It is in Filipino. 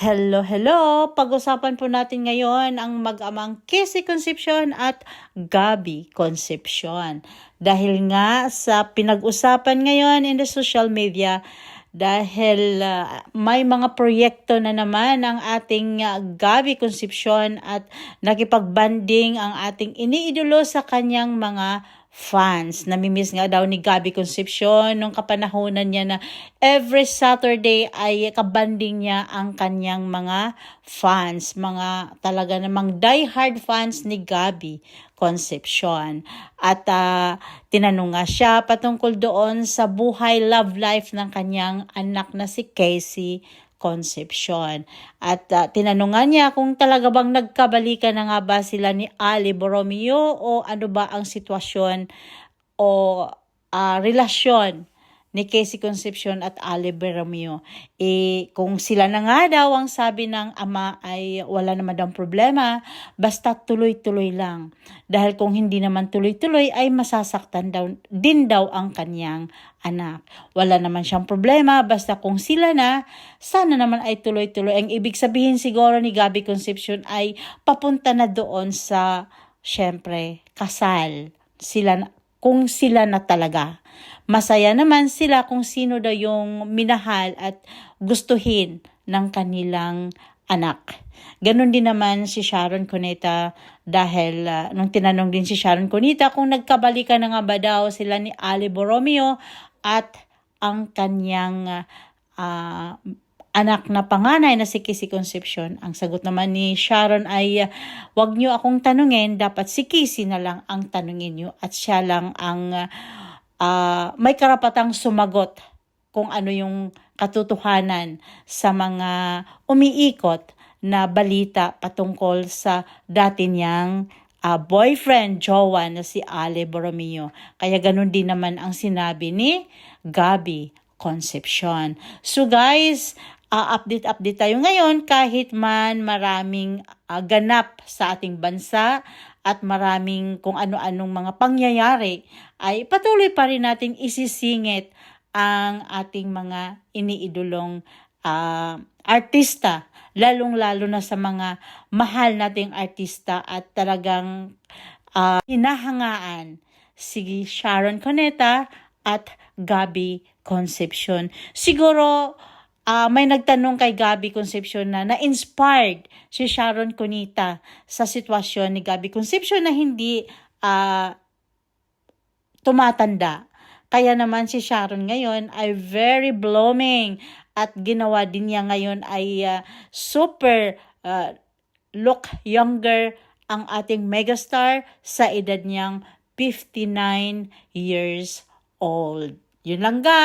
Hello, hello! Pag-usapan po natin ngayon ang mag-amang Casey Concepcion at Gabi Concepcion. Dahil nga sa pinag-usapan ngayon in the social media, dahil uh, may mga proyekto na naman ang ating uh, Gabi Concepcion at nakipagbanding ang ating iniidolo sa kanyang mga fans. Namimiss nga daw ni Gabi Concepcion nung kapanahonan niya na every Saturday ay kabanding niya ang kanyang mga fans. Mga talaga namang die-hard fans ni Gabi Concepcion. At uh, tinanong nga siya patungkol doon sa buhay love life ng kanyang anak na si Casey Concepcion. At uh, tinanungan niya kung talaga bang nagkabalikan na nga ba sila ni Ali Borromeo o ano ba ang sitwasyon o uh, relasyon ni Casey Concepcion at Ali Berromeo. Eh, kung sila na nga daw ang sabi ng ama ay wala naman daw problema, basta tuloy-tuloy lang. Dahil kung hindi naman tuloy-tuloy ay masasaktan daw, din daw ang kanyang anak. Wala naman siyang problema, basta kung sila na, sana naman ay tuloy-tuloy. Ang ibig sabihin siguro ni Gabi Concepcion ay papunta na doon sa, syempre, kasal. Sila, kung sila na talaga. Masaya naman sila kung sino daw yung minahal at gustuhin ng kanilang anak. Ganon din naman si Sharon Cuneta dahil uh, nung tinanong din si Sharon Cuneta kung nagkabalikan na nga ba daw sila ni Ali Borromeo at ang kanyang uh, anak na panganay na si Kissy Concepcion. Ang sagot naman ni Sharon ay, wag niyo akong tanungin, dapat si Kissy na lang ang tanungin niyo at siya lang ang uh, may karapatang sumagot kung ano yung katotohanan sa mga umiikot na balita patungkol sa dati niyang uh, boyfriend, jowa na si Ale Borromeo. Kaya ganun din naman ang sinabi ni Gabi Concepcion. So guys, uh, update-update tayo ngayon kahit man maraming uh, ganap sa ating bansa at maraming kung ano-anong mga pangyayari ay patuloy pa rin nating isisingit ang ating mga iniidolong uh, artista, lalong-lalo na sa mga mahal nating artista at talagang uh, hinahangaan si Sharon Coneta at Gabi Concepcion. Siguro uh, may nagtanong kay Gabi Concepcion na na-inspired si Sharon Cunita sa sitwasyon ni Gabi Concepcion na hindi uh, tumatanda. Kaya naman si Sharon ngayon ay very blooming at ginawa din niya ngayon ay uh, super uh, look younger ang ating megastar sa edad niyang 59 years old. Yun lang guys.